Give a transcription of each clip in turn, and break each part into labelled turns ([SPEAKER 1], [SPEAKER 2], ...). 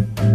[SPEAKER 1] Thank you.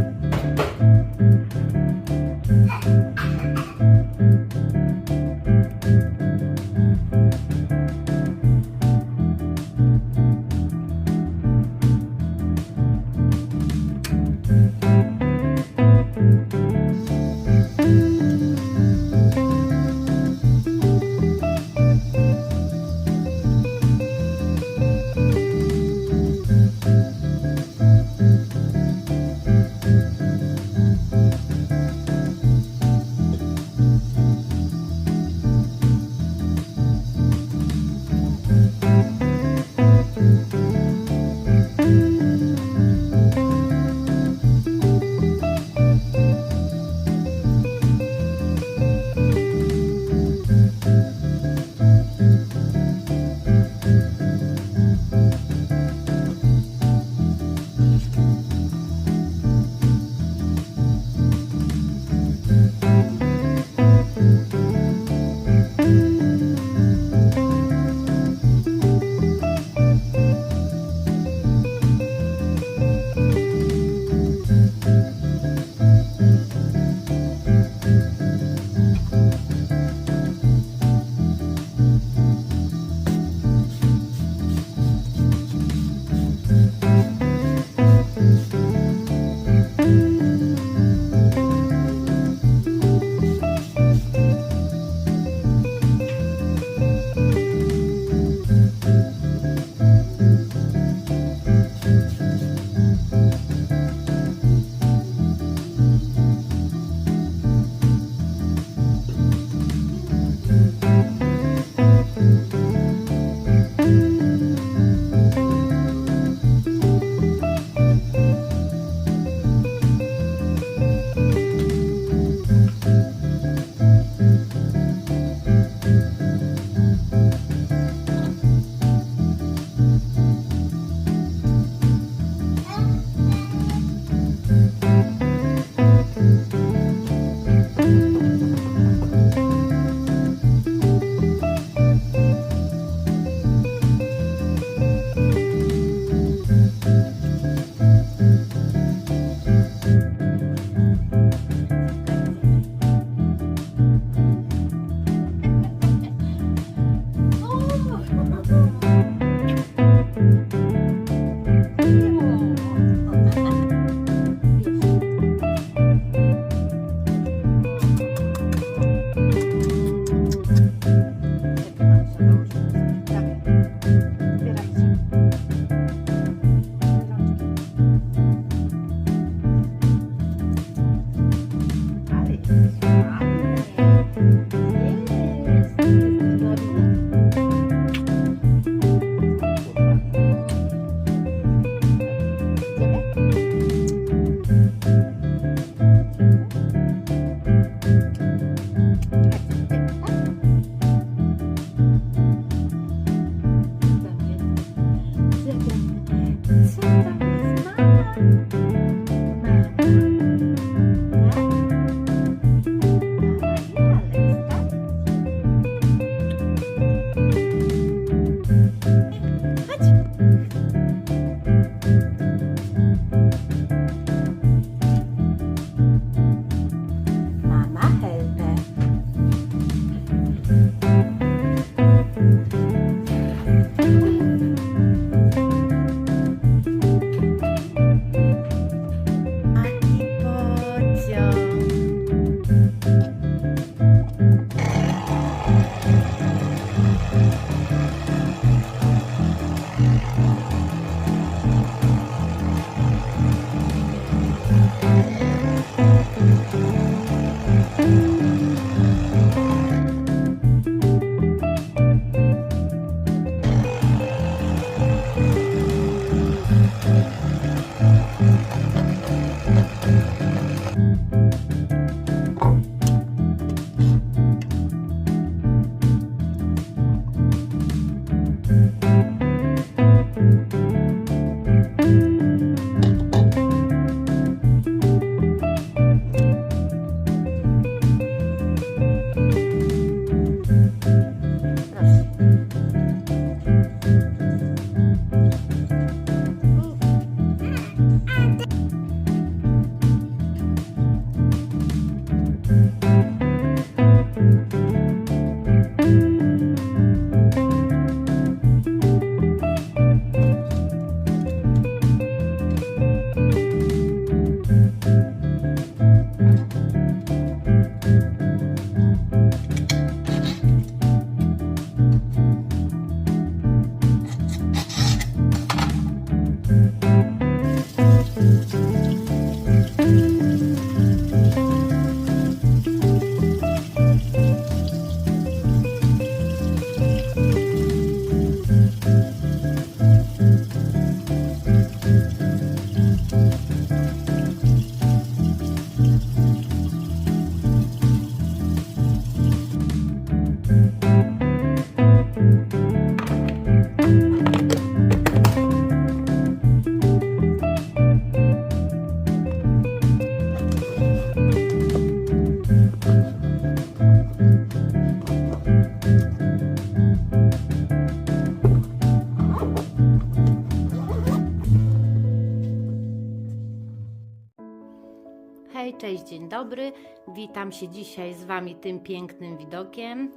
[SPEAKER 1] Dobry. Witam się dzisiaj z Wami tym pięknym widokiem.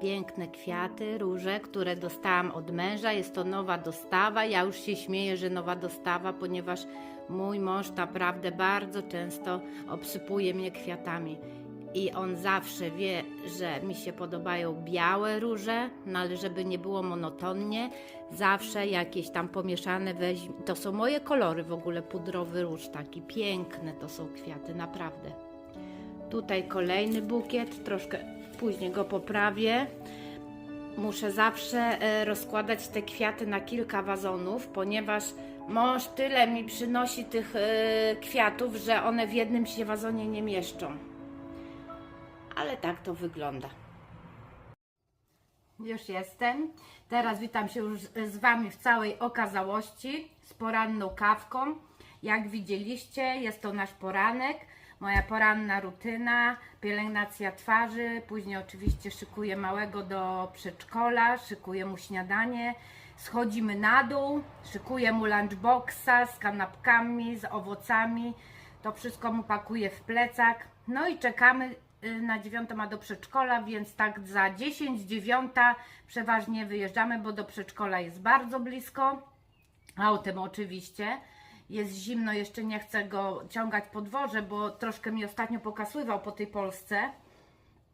[SPEAKER 1] Piękne kwiaty, róże, które dostałam od męża. Jest to nowa dostawa. Ja już się śmieję, że nowa dostawa, ponieważ mój mąż naprawdę bardzo często obsypuje mnie kwiatami. I on zawsze wie, że mi się podobają białe róże, no ale żeby nie było monotonnie, zawsze jakieś tam pomieszane weźmie. To są moje kolory w ogóle, pudrowy róż taki, piękne to są kwiaty, naprawdę. Tutaj kolejny bukiet, troszkę później go poprawię. Muszę zawsze e, rozkładać te kwiaty na kilka wazonów, ponieważ mąż tyle mi przynosi tych e, kwiatów, że one w jednym się wazonie nie mieszczą. Ale tak to wygląda. Już jestem. Teraz witam się już z Wami w całej okazałości z poranną kawką. Jak widzieliście, jest to nasz poranek, moja poranna rutyna, pielęgnacja twarzy. Później oczywiście szykuję małego do przedszkola, szykuję mu śniadanie. Schodzimy na dół, szykuję mu lunchboxa z kanapkami, z owocami. To wszystko mu pakuję w plecak. No i czekamy na dziewiątą ma do przedszkola, więc tak za 10, dziewiąta przeważnie wyjeżdżamy, bo do przedszkola jest bardzo blisko. Autem oczywiście. Jest zimno, jeszcze nie chcę go ciągać po dworze, bo troszkę mi ostatnio pokasływał po tej Polsce.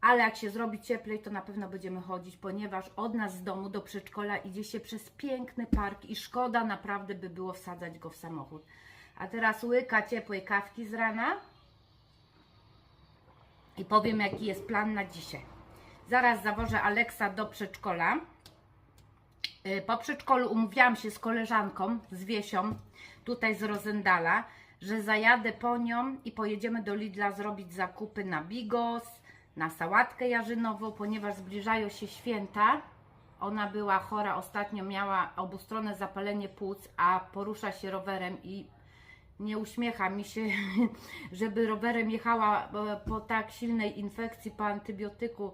[SPEAKER 1] Ale jak się zrobi cieplej, to na pewno będziemy chodzić, ponieważ od nas z domu do przedszkola idzie się przez piękny park i szkoda naprawdę by było wsadzać go w samochód. A teraz łyka ciepłej kawki z rana i powiem, jaki jest plan na dzisiaj. Zaraz zawożę Aleksa do przedszkola. Y, Po przedszkolu umówiłam się z koleżanką, z Wiesią, tutaj z Rozendala, że zajadę po nią i pojedziemy do Lidla zrobić zakupy na bigos, na sałatkę jarzynową, ponieważ zbliżają się święta. Ona była chora, ostatnio miała obustronne zapalenie płuc, a porusza się rowerem i nie uśmiecha mi się, żeby rowerem jechała po tak silnej infekcji, po antybiotyku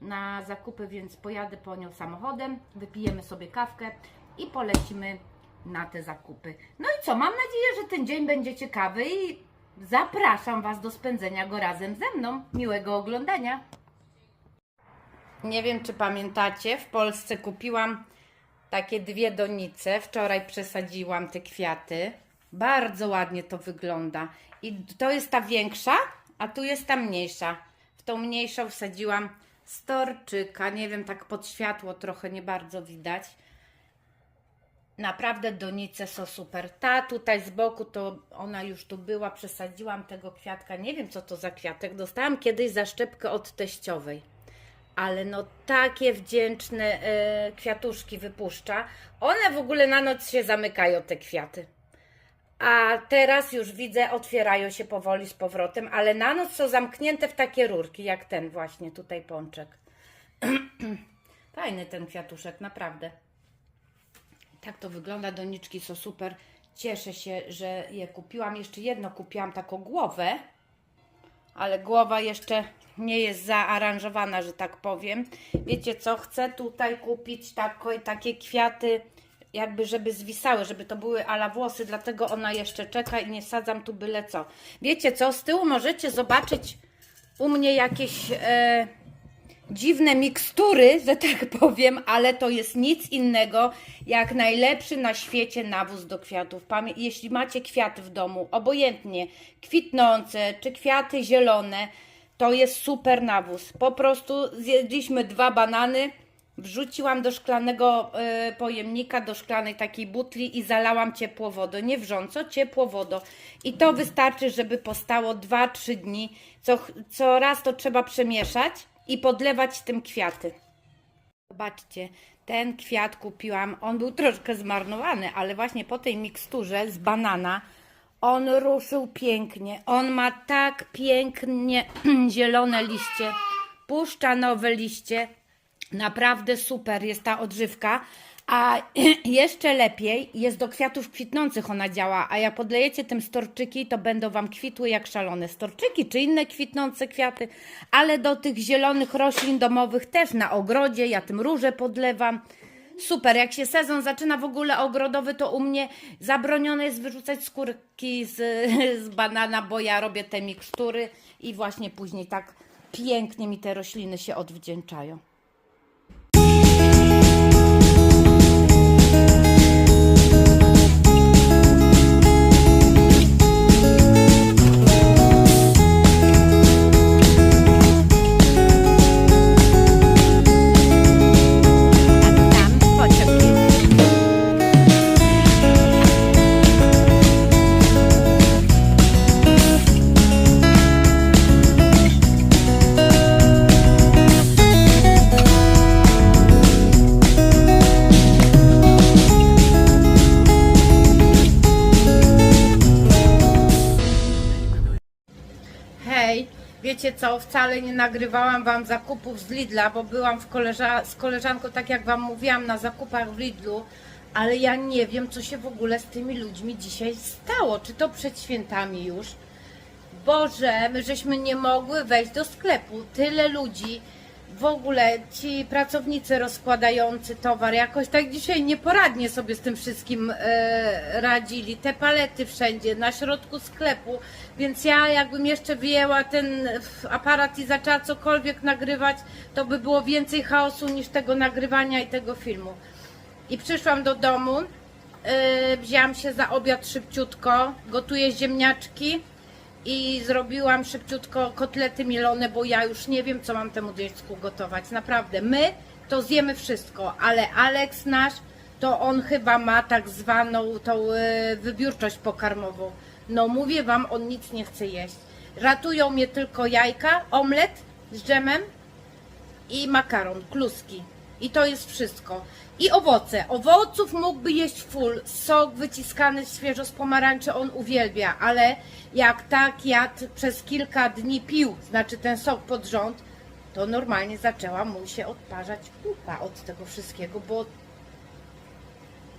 [SPEAKER 1] na zakupy, więc pojadę po nią samochodem, wypijemy sobie kawkę i polecimy na te zakupy. No i co, mam nadzieję, że ten dzień będzie ciekawy i zapraszam Was do spędzenia go razem ze mną. Miłego oglądania. Nie wiem, czy pamiętacie, w Polsce kupiłam takie dwie donice. Wczoraj przesadziłam te kwiaty. Bardzo ładnie to wygląda. I to jest ta większa, a tu jest ta mniejsza. W tą mniejszą wsadziłam storczyka. Nie wiem, tak pod światło trochę nie bardzo widać. Naprawdę donice są super. Ta tutaj z boku to ona już tu była, przesadziłam tego kwiatka. Nie wiem co to za kwiatek. Dostałam kiedyś zaszczepkę od teściowej. Ale no takie wdzięczne e, kwiatuszki wypuszcza. One w ogóle na noc się zamykają, te kwiaty. A teraz już widzę, otwierają się powoli z powrotem, ale na noc są zamknięte w takie rurki, jak ten właśnie tutaj pączek. Fajny ten kwiatuszek, naprawdę. Tak to wygląda, doniczki są super. Cieszę się, że je kupiłam. Jeszcze jedno kupiłam, taką głowę, ale głowa jeszcze nie jest zaaranżowana, że tak powiem. Wiecie co, chcę tutaj kupić takie kwiaty, jakby żeby zwisały, żeby to były ala włosy, dlatego ona jeszcze czeka i nie sadzam tu byle co. Wiecie co, z tyłu możecie zobaczyć u mnie jakieś... E, dziwne mikstury, że tak powiem, ale to jest nic innego jak najlepszy na świecie nawóz do kwiatów. Pamię jeśli macie kwiaty w domu, obojętnie kwitnące czy kwiaty zielone, to jest super nawóz. Po prostu zjedliśmy dwa banany, wrzuciłam do szklanego y, pojemnika, do szklanej takiej butli i zalałam ciepło wodą. Nie wrząco, ciepło wodą. I to wystarczy, żeby postało 2-3 dni. Co, co raz to trzeba przemieszać i podlewać tym kwiaty. Zobaczcie, ten kwiat kupiłam, on był troszkę zmarnowany, ale właśnie po tej miksturze z banana on ruszył pięknie. On ma tak pięknie zielone liście, puszcza nowe liście. Naprawdę super jest ta odżywka. A jeszcze lepiej jest do kwiatów kwitnących ona działa, a jak podlejecie tym storczyki, to będą Wam kwitły jak szalone storczyki, czy inne kwitnące kwiaty, ale do tych zielonych roślin domowych też na ogrodzie, ja tym róże podlewam. Super, jak się sezon zaczyna w ogóle ogrodowy, to u mnie zabronione jest wyrzucać skórki z, z banana, bo ja robię te mikstury i właśnie później tak pięknie mi te rośliny się odwdzięczają. Tam wcale nie nagrywałam Wam zakupów z Lidla, bo byłam koleża- z koleżanką, tak jak Wam mówiłam, na zakupach w Lidlu, ale ja nie wiem, co się w ogóle z tymi ludźmi dzisiaj stało. Czy to przed świętami już? Boże, my żeśmy nie mogły wejść do sklepu. Tyle ludzi, w ogóle ci pracownicy rozkładający towar jakoś tak dzisiaj nieporadnie sobie z tym wszystkim e, radzili. Te palety wszędzie, na środku sklepu, więc ja jakbym jeszcze wyjęła ten aparat i zaczęła cokolwiek nagrywać, to by było więcej chaosu niż tego nagrywania i tego filmu. I przyszłam do domu, yy, wzięłam się za obiad szybciutko, gotuję ziemniaczki i zrobiłam szybciutko kotlety mielone, bo ja już nie wiem, co mam temu dziecku gotować. Naprawdę, my to zjemy wszystko, ale Aleks nasz, to on chyba ma tak zwaną tą yy, wybiórczość pokarmową. No mówię wam, on nic nie chce jeść. Ratują mnie tylko jajka, omlet z dżemem i makaron, kluski. I to jest wszystko. I owoce. Owoców mógłby jeść full. Sok wyciskany świeżo z pomarańczy on uwielbia, ale jak tak jadł przez kilka dni pił, znaczy ten sok pod rząd, to normalnie zaczęła mu się odparzać pupa od tego wszystkiego, bo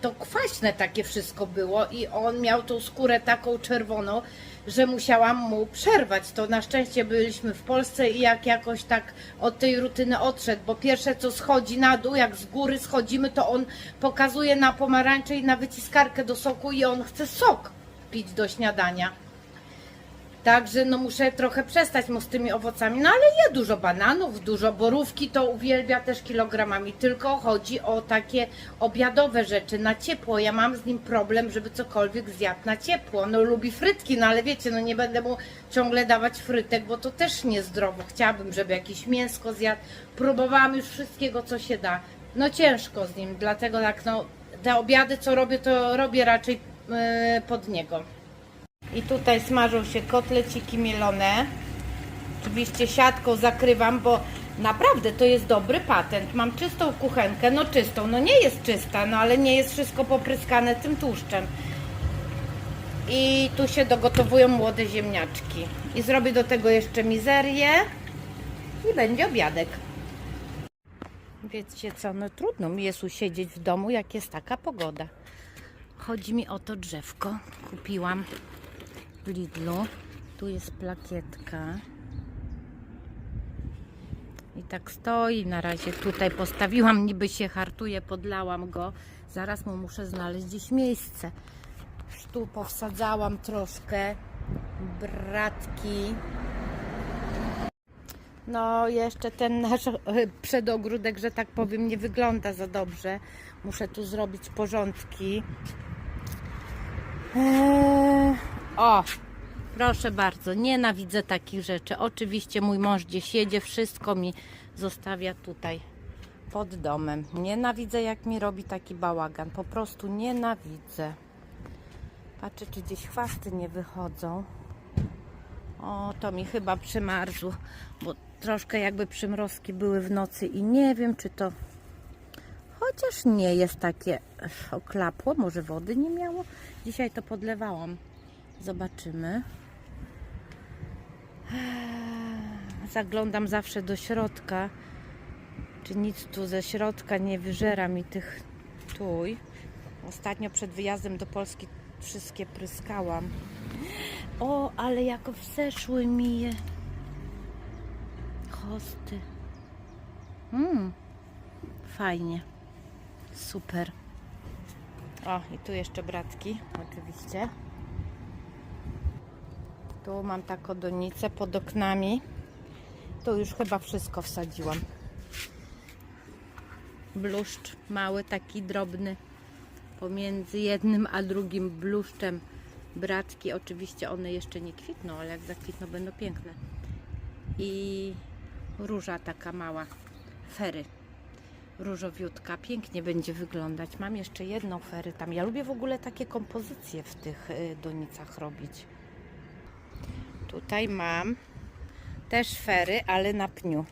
[SPEAKER 1] to kwaśne takie wszystko było i on miał tą skórę taką czerwoną, że musiałam mu przerwać. To na szczęście byliśmy w Polsce i jak jakoś tak od tej rutyny odszedł, bo pierwsze co schodzi na dół, jak z góry schodzimy, to on pokazuje na pomarańcze i na wyciskarkę do soku i on chce sok pić do śniadania. Także no muszę trochę przestać mu z tymi owocami, no ale je dużo bananów, dużo borówki, to uwielbia też kilogramami, tylko chodzi o takie obiadowe rzeczy na ciepło. Ja mam z nim problem, żeby cokolwiek zjadł na ciepło. No lubi frytki, no ale wiecie, no nie będę mu ciągle dawać frytek, bo to też niezdrowo. Chciałabym, żeby jakieś mięsko zjadł. Próbowałam już wszystkiego, co się da. No ciężko z nim, dlatego tak no te obiady, co robię, to robię raczej yy, pod niego. I tutaj smażą się kotleciki mielone. Oczywiście siatką zakrywam, bo naprawdę to jest dobry patent. Mam czystą kuchenkę, no czystą, no nie jest czysta, no ale nie jest wszystko popryskane tym tłuszczem. I tu się dogotowują młode ziemniaczki. I zrobię do tego jeszcze mizerię i będzie obiadek. Wiecie co, no trudno mi jest usiedzieć w domu, jak jest taka pogoda. Chodzi mi o to drzewko. Kupiłam w Lidlu. Tu jest plakietka. I tak stoi na razie. Tutaj postawiłam, niby się hartuje, podlałam go. Zaraz mu muszę znaleźć gdzieś miejsce. Już Tu powsadzałam troszkę bratki. No, jeszcze ten nasz e, przedogródek, że tak powiem, nie wygląda za dobrze. Muszę tu zrobić porządki. Eee, o, proszę bardzo, nienawidzę takich rzeczy. Oczywiście mój mąż gdzieś jedzie, wszystko mi zostawia tutaj pod domem. Nienawidzę, jak mi robi taki bałagan. Po prostu nienawidzę. Patrzę, czy gdzieś chwasty nie wychodzą. O, to mi chyba przymarzło, bo troszkę jakby przymrozki były w nocy i nie wiem, czy to Chociaż nie jest takie oklapło, może wody nie miało. Dzisiaj to podlewałam. Zobaczymy. Zaglądam zawsze do środka, czy nic tu ze środka nie wyżera mi tych tuj. Ostatnio przed wyjazdem do Polski wszystkie pryskałam. O, ale jak wzeszły mi je hosty. Mm, fajnie. Super. O, i tu jeszcze bratki, oczywiście. Tu mam taką donicę pod oknami. Tu już chyba wszystko wsadziłam. Bluszcz mały, taki drobny. Pomiędzy jednym a drugim bluszczem bratki. Oczywiście one jeszcze nie kwitną, ale jak zakwitną będą piękne. I róża taka mała. Fery różowiutka, pięknie będzie wyglądać. Mam jeszcze jedną fery tam. Ja lubię w ogóle takie kompozycje w tych y, donicach robić. Tutaj mam też fery, ale na pniu.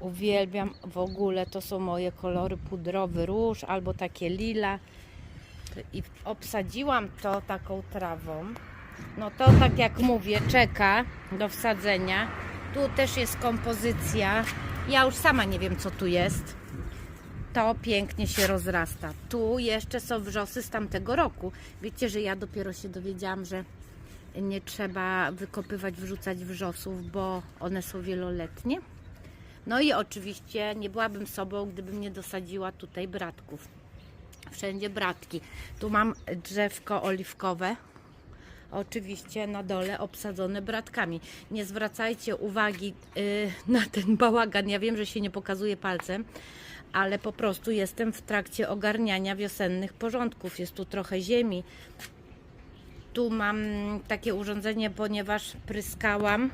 [SPEAKER 1] Uwielbiam w ogóle, to są moje kolory pudrowy róż albo takie lila. I obsadziłam to taką trawą. No to tak jak mówię, czeka do wsadzenia. Tu też jest kompozycja. Ja już sama nie wiem, co tu jest. To pięknie się rozrasta. Tu jeszcze są wrzosy z tamtego roku. Wiecie, że ja dopiero się dowiedziałam, że nie trzeba wykopywać, wrzucać wrzosów, bo one są wieloletnie. No i oczywiście nie byłabym sobą, gdybym nie dosadziła tutaj bratków. Wszędzie bratki. Tu mam drzewko oliwkowe, oczywiście na dole obsadzone bratkami. Nie zwracajcie uwagi y, na ten bałagan. Ja wiem, że się nie pokazuje palcem, ale po prostu jestem w trakcie ogarniania wiosennych porządków. Jest tu trochę ziemi. Tu mam takie urządzenie, ponieważ pryskałam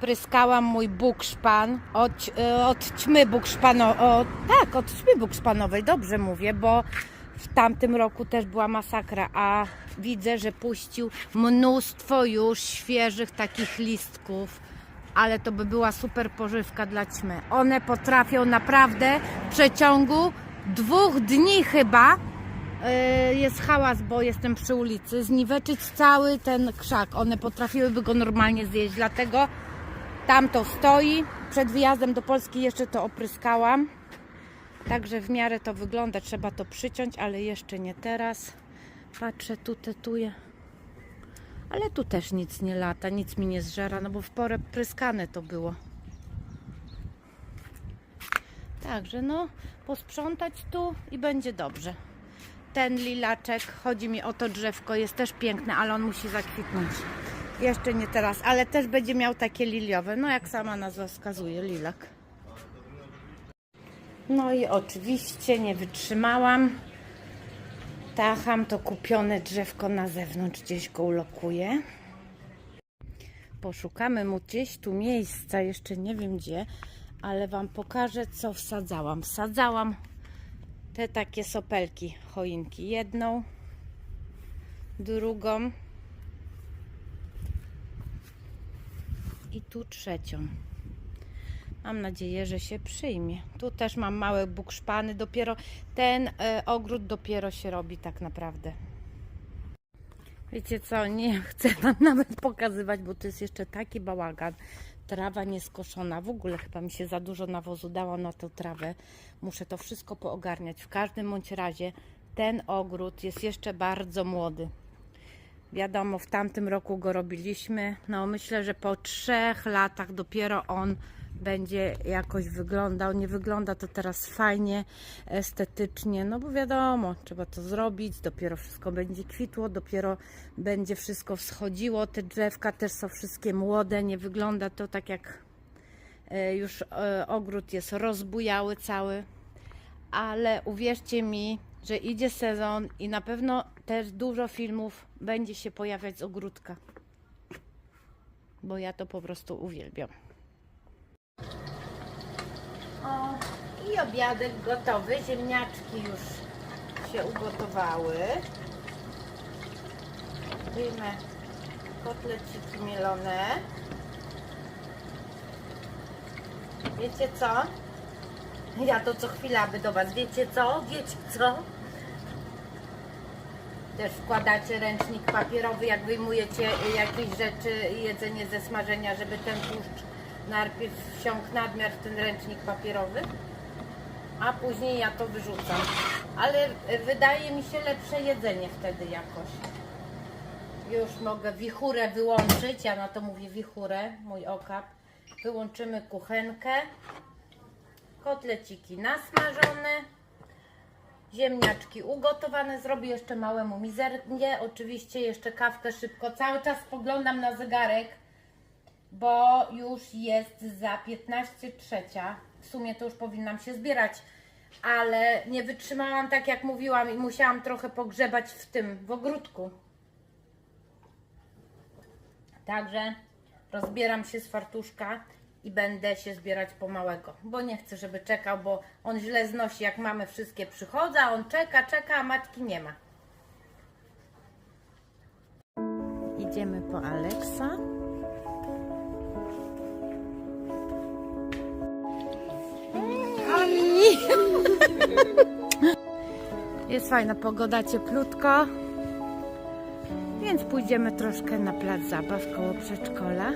[SPEAKER 1] pryskałam mój bukszpan od, y, od ćmy bukszpanowej. Tak, od ćmy bukszpanowej, dobrze mówię, bo w tamtym roku też była masakra, a widzę, że puścił mnóstwo już świeżych takich listków, ale to by była super pożywka dla ćmy. One potrafią naprawdę w przeciągu dwóch dni chyba jest hałas, bo jestem przy ulicy, zniweczyć cały ten krzak. One potrafiłyby go normalnie zjeść, dlatego tam to stoi. Przed wyjazdem do Polski jeszcze to opryskałam. Także w miarę to wygląda. Trzeba to przyciąć, ale jeszcze nie teraz. Patrzę, tu tetuję. Ale tu też nic nie lata, nic mi nie zżera, no bo w porę pryskane to było. Także no, posprzątać tu i będzie dobrze. Ten lilaczek, chodzi mi o to drzewko, jest też piękne, ale on musi zakwitnąć. Jeszcze nie teraz, ale też będzie miał takie liliowe, no jak sama nazwa wskazuje, lilak. No i oczywiście nie wytrzymałam. Tacham to kupione drzewko na zewnątrz, gdzieś go ulokuję. Poszukamy mu gdzieś tu miejsca, jeszcze nie wiem gdzie, ale Wam pokażę, co wsadzałam. Wsadzałam te takie sopelki, choinki. Jedną, drugą i tu trzecią. Mam nadzieję, że się przyjmie. Tu też mam małe bukszpany. Dopiero ten e, ogród dopiero się robi tak naprawdę. Wiecie co, nie chcę Wam nawet pokazywać, bo to jest jeszcze taki bałagan. Trawa nieskoszona. W ogóle chyba mi się za dużo nawozu dało na tę trawę. Muszę to wszystko poogarniać. W każdym bądź razie ten ogród jest jeszcze bardzo młody. Wiadomo, w tamtym roku go robiliśmy. No myślę, że po trzech latach dopiero on będzie jakoś wyglądał. Nie wygląda to teraz fajnie, estetycznie, no bo wiadomo, trzeba to zrobić, dopiero wszystko będzie kwitło, dopiero będzie wszystko wschodziło. Te drzewka też są wszystkie młode, nie wygląda to tak jak e, już e, ogród jest rozbujały cały, ale uwierzcie mi, że idzie sezon i na pewno też dużo filmów będzie się pojawiać z ogródka, bo ja to po prostu uwielbiam. O, i obiadek gotowy. Ziemniaczki już się ugotowały. Wyjmę kotleciki mielone. Wiecie co? Ja to co chwila by do Was. Wiecie co? Wiecie co? Też wkładacie ręcznik papierowy, jak wyjmujecie jakieś rzeczy, jedzenie ze smażenia, żeby ten tłuszcz najpierw wsiąkł nadmiar w ten ręcznik papierowy, a później ja to wyrzucam. Ale wydaje mi się lepsze jedzenie wtedy jakoś. Już mogę wichurę wyłączyć, ja na to mówię wichurę, mój okap. Wyłączymy kuchenkę. Kotleciki nasmażone. Ziemniaczki ugotowane. Zrobię jeszcze małemu mizernie. Oczywiście jeszcze kawkę szybko. Cały czas spoglądam na zegarek, bo już jest za 15 trzecia. W sumie to już powinnam się zbierać, ale nie wytrzymałam tak jak mówiłam i musiałam trochę pogrzebać w tym, w ogródku. Także rozbieram się z fartuszka i będę się zbierać po małego, bo nie chcę, żeby czekał, bo on źle znosi, jak mamy wszystkie przychodzą, on czeka, czeka, a matki nie ma. Idziemy po Aleksa. Jest fajna pogoda, cieplutko. Więc pójdziemy troszkę na plac zabaw koło przedszkola.